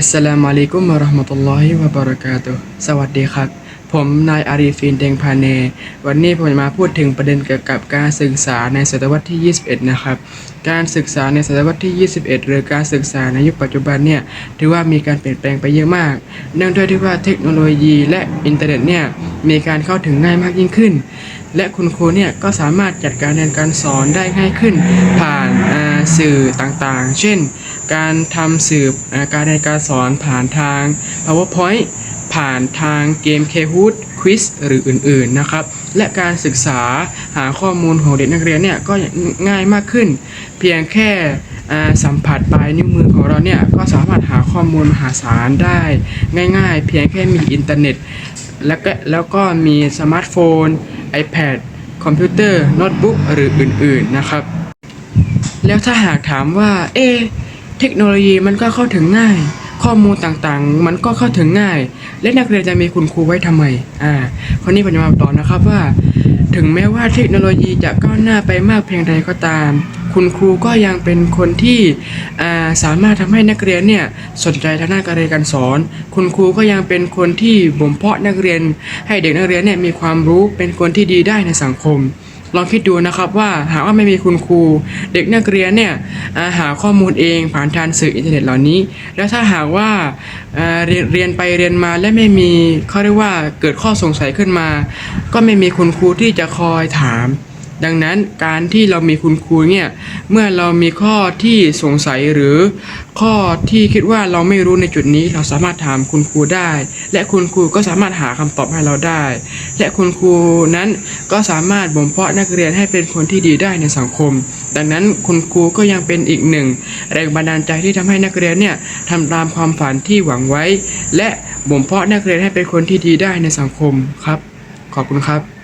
อัสสลามุอะลัยกุมวะเราะห์มะตุลลอฮิวะบะเราะกาตุสวัสดีครับ ผมนายอารีฟินเดงพาเน วันนี้ผมจะมาพูดถึงประเด็นเกี่ยวกับการศึกษาในศตวรรษที่ 21 นะครับ การศึกษาในศตวรรษที่ 21 หรือการศึกษาในยุคปัจจุบันเนี่ย ถือว่ามีการเปลี่ยนแปลงไปเยอะมาก เนื่องด้วยที่ว่าเทคโนโลยีและอินเทอร์เน็ตเนี่ย มีการเข้าถึงง่ายมากยิ่งขึ้น และคุณครูเนี่ยก็สามารถจัดการเรียนการสอนได้ง่ายขึ้น ผ่านสื่อต่างๆ เช่น การทำสื่ออ่าการเรียนการสอนผ่านทาง PowerPoint ผ่านทางเกม Kahoot Quiz หรืออื่นๆนะครับ และการศึกษาหาข้อมูลของเด็กนักเรียนเนี่ยก็ง่ายมากขึ้น เพียงแค่สัมผัสปลายนิ้วมือของเราเนี่ยก็สามารถหาข้อมูลมหาศาลได้ง่าย ๆ เพียงแค่มีอินเทอร์เน็ต แล้วก็แล้วก็มีสมาร์ทโฟน iPad คอมพิวเตอร์โน้ตบุ๊กหรืออื่นๆนะครับ แล้วถ้าหากถามว่า เอ เทคโนโลยีมันก็เข้าถึงง่าย ข้อมูลต่างๆ มันก็เข้าถึงง่าย และนักเรียนจะมีคุณครูไว้ทำไมอ่าคนนี้ผมจะมาตอบนะครับว่า ถึงแม้ว่าเทคโนโลยีจะก้าวหน้าไปมากเพียงใดก็ตาม คุณครูก็ยังเป็นคนที่อ่าสามารถทำให้นักเรียนเนี่ยสนใจทางด้านการเรียนการสอน คุณครูก็ยังเป็นคนที่บ่มเพาะนักเรียน ให้เด็กนักเรียนเนี่ยมีความรู้เป็นคนที่ดีได้ในสังคม ลองคิดดูนะครับว่าหากว่าไม่มีคุณครู เด็กนักเรียนเนี่ยาหาข้อมูลเองผ่านทางสื่ออินเทอร์เน็ตเหล่านี้ แล้วถ้าหากว่าาเรเรียนไปเรียนมาและไม่มีเขาเรียกว่าเกิดข้อสงสัยขึ้นมา ก็ไม่มีคุณครูที่จะคอยถาม ดังนั้นการที่เรามีคุณครูเนี่ยเมื่อเรามีข้อที่สงสัยหรือ ข้อที่คิดว่าเราไม่รู้ในจุดนี้เราสามารถถามคุณครูได้ และคุณครูก็สามารถหาคำตอบให้เราได้ และคุณครูนั้นก็สามารถบ่มเพาะนักเรียนให้เป็นคนที่ดีได้ในสังคม ดังนั้นคุณครูก็ยังเป็นอีกหนึ่ง แรงบันดาลใจที่ทำให้นักเรียนเนี่ยทำตามความฝันที่หวังไว้ และบ่มเพาะนักเรียนให้เป็นคนที่ดีได้ในสังคมครับ ขอบคุณครับ